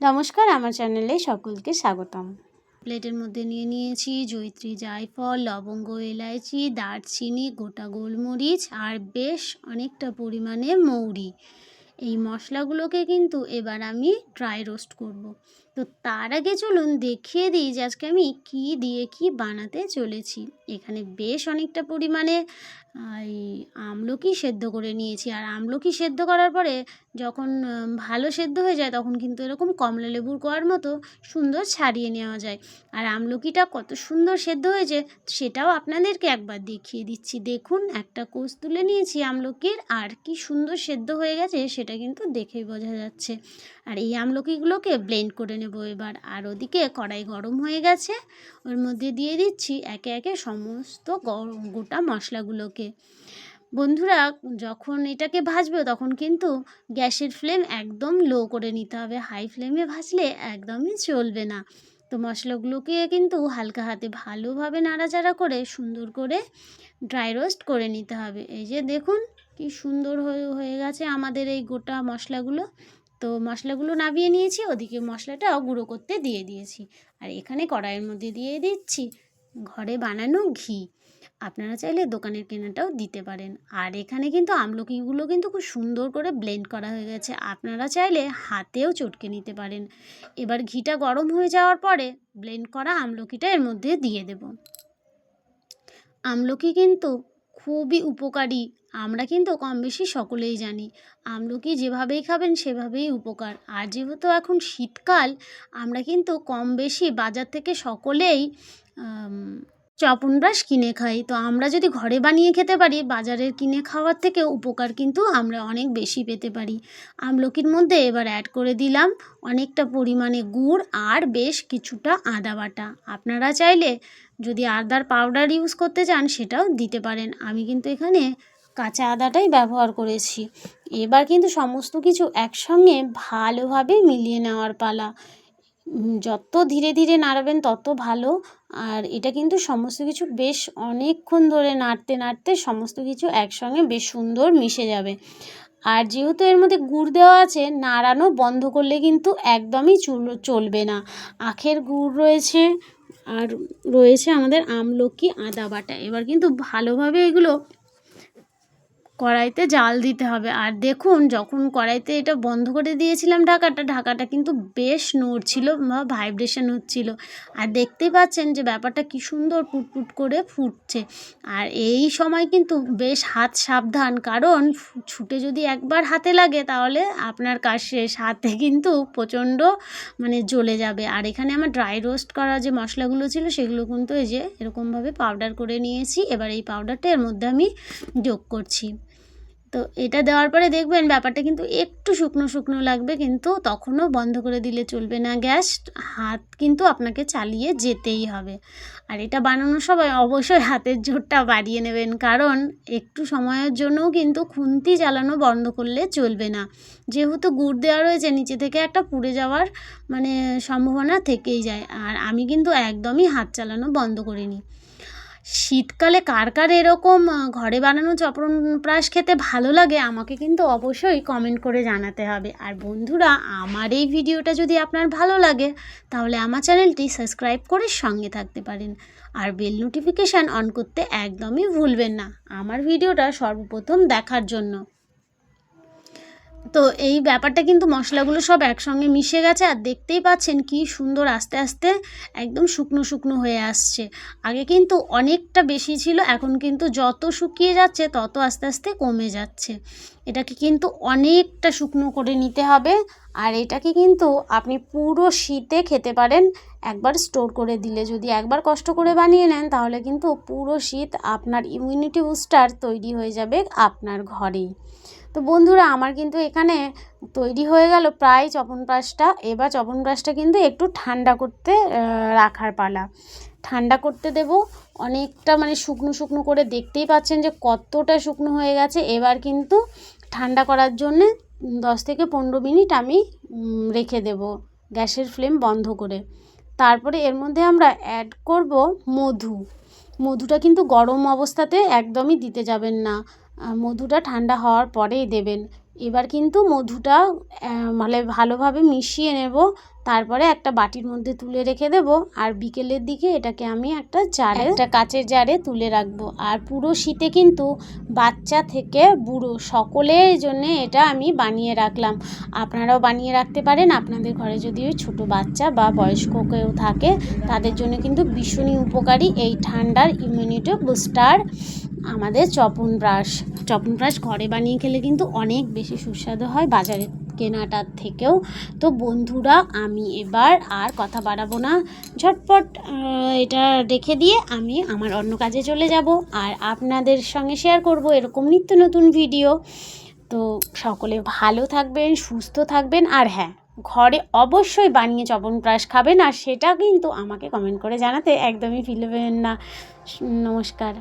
নমস্কার, আমার চ্যানেলে সকলকে স্বাগতম প্লেটের মধ্যে নিয়ে নিয়েছি জৈত্রী জায়ফল, লবঙ্গ, এলাইচি, দারচিনি, গোটা গোলমরিচ আর বেশ অনেকটা পরিমাণে মৌরি এই মশলাগুলোকে কিন্তু এবার আমি ড্রাই রোস্ট করব। তো তার আগে চলুন দেখিয়ে দিই যে আজকে আমি কী দিয়ে কি বানাতে চলেছি। এখানে বেশ অনেকটা পরিমাণে এই আমলকি সেদ্ধ করে নিয়েছি। আর আমলকি সেদ্ধ করার পরে যখন ভালো সেদ্ধ হয়ে যায় তখন কিন্তু এরকম কমলা লেবুর কোয়ার মতো সুন্দর ছাড়িয়ে নেওয়া যায়। আর আমলকিটা কত সুন্দর সেদ্ধ হয়েছে সেটাও আপনাদেরকে একবার দেখিয়ে দিচ্ছি। দেখুন, একটা কোষ তুলে নিয়েছি আমলকির, আর কি সুন্দর সেদ্ধ হয়ে গেছে সেটা কিন্তু দেখেই বোঝা যাচ্ছে। আর এই আমলকিগুলোকে ব্লেন্ড করে নেব এবার। আর ওদিকে কড়াই গরম হয়ে গেছে। ওর মধ্যে দিয়ে দিচ্ছি একে একে সমস্ত গোটা মশলাগুলোকে। বন্ধুরা, যখন এটাকে ভাজবে তখন কিন্তু গ্যাসের ফ্লেম একদম লো করে নিতে হবে। হাই ফ্লেমে ভাজলে একদমই চলবে না। তো মশলাগুলোকে কিন্তু হালকা হাতে ভালোভাবে নাড়াচাড়া করে সুন্দর করে ড্রাই রোস্ট করে নিতে হবে। এই যে দেখুন, কি সুন্দর হয়ে হয়ে গেছে আমাদের এই গোটা মশলাগুলো। তো মশলাগুলো নামিয়ে নিয়েছি, ওদিকে মশলাটাও গুঁড়ো করতে দিয়ে দিয়েছি। আর এখানে কড়াইয়ের মধ্যে দিয়ে দিচ্ছি ঘরে বানানো ঘি। আপনারা চাইলে দোকানের কেনাটাও দিতে পারেন। আর এখানে কিন্তু আমলকিগুলো কিন্তু খুব সুন্দর করে ব্লেন্ড করা হয়ে গেছে। আপনারা চাইলে হাতেও চটকে নিতে পারেন। এবার ঘিটা গরম হয়ে যাওয়ার পরে ব্লেন্ড করা আমলকিটা এর মধ্যে দিয়ে দেব। আমলকি কিন্তু খুবই উপকারী। আমরা কিন্তু কম বেশি সকলেই জানি আমলকি যেভাবেই খাবেন সেভাবেই উপকার। আর যেহেতু এখন শীতকাল, আমরা কিন্তু কম বেশি বাজার থেকে সকলেই চপনব্রাশ কিনে খাই। তো আমরা যদি ঘরে বানিয়ে খেতে পারি, বাজারের কিনে খাওয়ার থেকে উপকার কিন্তু আমরা অনেক বেশি পেতে পারি। আমলকির মধ্যে এবার অ্যাড করে দিলাম অনেকটা পরিমাণে গুড় আর বেশ কিছুটা আদা বাটা। আপনারা চাইলে যদি আদার পাউডার ইউজ করতে চান, সেটাও দিতে পারেন। আমি কিন্তু এখানে কাঁচা আদাটাই ব্যবহার করেছি। এবার কিন্তু সমস্ত কিছু একসঙ্গে ভালোভাবে মিলিয়ে নেওয়ার পালা। যত ধীরে ধীরে নাড়াবেন, তত ভালো আর এটা কিন্তু সমস্ত কিছু বেশ অনেকক্ষণ ধরে নাড়তে নাড়তে সমস্ত কিছু একসঙ্গে বেশ সুন্দর মিশে যাবে। আর যেহেতু এর মধ্যে গুড় দেওয়া আছে, নাড়ানো বন্ধ করলে কিন্তু একদমই চলবে না। আখের গুড় রয়েছে আর রয়েছে আমাদের আমলকি আদা বাটা। এবার কিন্তু ভালোভাবে এগুলো কড়াইতে জাল দিতে হবে। আর দেখুন, যখন কড়াইতে এটা বন্ধ করে দিয়েছিলাম ঢাকাটা ঢাকাটা কিন্তু বেশ নড়ছিল, বা ভাইব্রেশন হচ্ছিল। আর দেখতেই পাচ্ছেন যে ব্যাপারটা কি সুন্দর পুটপুট করে ফুটছে। আর এই সময় কিন্তু বেশ হাত সাবধান, কারণ ছুটে যদি একবার হাতে লাগে, তাহলে আপনার কাজ শেষ। হাতে কিন্তু প্রচণ্ড মানে জ্বলে যাবে। আর এখানে আমার ড্রাই রোস্ট করা যে মশলাগুলো ছিল, সেগুলো কিন্তু এই যে এরকমভাবে পাউডার করে নিয়েছি। এবার এই পাউডারটা এর মধ্যে আমি যোগ করছি। তো এটা দেওয়ার পরে দেখবেন ব্যাপারটা কিন্তু একটু শুকনো শুকনো লাগবে, কিন্তু তখনও বন্ধ করে দিলে চলবে না গ্যাস, হাত কিন্তু আপনাকে চালিয়ে যেতেই হবে। আর এটা বানানোর সময় অবশ্যই হাতের জোরটা বাড়িয়ে নেবেন, কারণ একটু সময়ের জন্যও কিন্তু খুন্তি চালানো বন্ধ করলে চলবে না। যেহেতু গুড় দেওয়া রয়েছে, নিচে থেকে একটা পুড়ে যাওয়ার মানে সম্ভাবনা থেকেই যায়, আর আমি কিন্তু একদমই হাত চালানো বন্ধ করিনি। শীতকালে কার কার এরকম ঘরে বানানো চপনপ্রাশ খেতে ভালো লাগে, আমাকে কিন্তু অবশ্যই কমেন্ট করে জানাতে হবে। আর বন্ধুরা, আমার এই ভিডিওটা যদি আপনার ভালো লাগে, তাহলে আমার চ্যানেলটি সাবস্ক্রাইব করে সঙ্গে থাকতে পারেন। আর বেল নোটিফিকেশান অন করতে একদমই ভুলবেন না। আমার ভিডিওটা সর্বপ্রথম দেখার জন্য। তো এই ব্যাপারটা কিন্তু মশলাগুলো সব একসঙ্গে মিশে গেছে আর দেখতেই পাচ্ছেন কি সুন্দর আস্তে আস্তে একদম শুকনো শুকনো হয়ে আসছে। আগে কিন্তু অনেকটা বেশি ছিল, এখন কিন্তু যত শুকিয়ে যাচ্ছে তত আস্তে আস্তে কমে যাচ্ছে। এটাকে কিন্তু অনেকটা শুকনো করে নিতে হবে। আর এটাকে কিন্তু আপনি পুরো শীতে খেতে পারেন। একবার স্টোর করে দিলে যদি একবার কষ্ট করে বানিয়ে নেন, তাহলে কিন্তু পুরো শীত আপনার ইমিউনিটি বুস্টার তৈরি হয়ে যাবে আপনার ঘরেই। তো বন্ধুরা, আমার কিন্তু এখানে তৈরি হয়ে গেল প্রায় চপনপ্রাশটা এবার চপনপ্রাশটা কিন্তু একটু ঠান্ডা করতে রাখার পালা। ঠান্ডা করতে দেব। অনেকটা মানে শুকনো শুকনো করে দেখতেই পাচ্ছেন যে কতটা শুকনো হয়ে গেছে। এবার কিন্তু ঠান্ডা করার জন্যে দশ থেকে পনেরো মিনিট আমি রেখে দেব গ্যাসের ফ্লেম বন্ধ করে। তারপরে এর মধ্যে আমরা অ্যাড করব মধু। মধুটা কিন্তু গরম অবস্থাতে একদমই দিতে যাবেন না। মধুটা ঠান্ডা হওয়ার পরেই দেবেন। এবার কিন্তু মধুটা মানে ভালোভাবে মিশিয়ে নেব। তারপরে একটা বাটির মধ্যে তুলে রেখে দেব আর বিকেলের দিকে এটাকে আমি একটা জারে একটা কাচের জারে তুলে রাখব। আর পুরো শীতে কিন্তু বাচ্চা থেকে বুড়ো সকলের জন্য এটা আমি বানিয়ে রাখলাম। আপনারাও বানিয়ে রাখতে পারেন আপনাদের ঘরে যদি ওই ছোটো বাচ্চা বা বয়স্ক কেউ থাকে তাদের জন্য কিন্তু ভীষণই উপকারী এই ঠান্ডার ইমিউনিটি বুস্টার আমাদের চপন ব্রাশ। চপন ব্রাশ ঘরে বানিয়ে খেলে কিন্তু অনেক বেশি সুস্বাদু হয় বাজারে। কেনাটার থেকেও। তো বন্ধুরা, আমি এবার আর কথা বাড়াবো না। ঝটপট এটা রেখে দিয়ে আমি আমার অন্য কাজে চলে যাব আর আপনাদের সঙ্গে শেয়ার করব এরকম নিত্য নতুন ভিডিও তো সকলে ভালো থাকবেন, সুস্থ থাকবেন আর হ্যাঁ ঘরে অবশ্যই বানিয়ে চবনপ্রাশ খাবেন আর সেটা কিন্তু আমাকে কমেন্ট করে জানাতে একদমই ভুলবেন না। নমস্কার।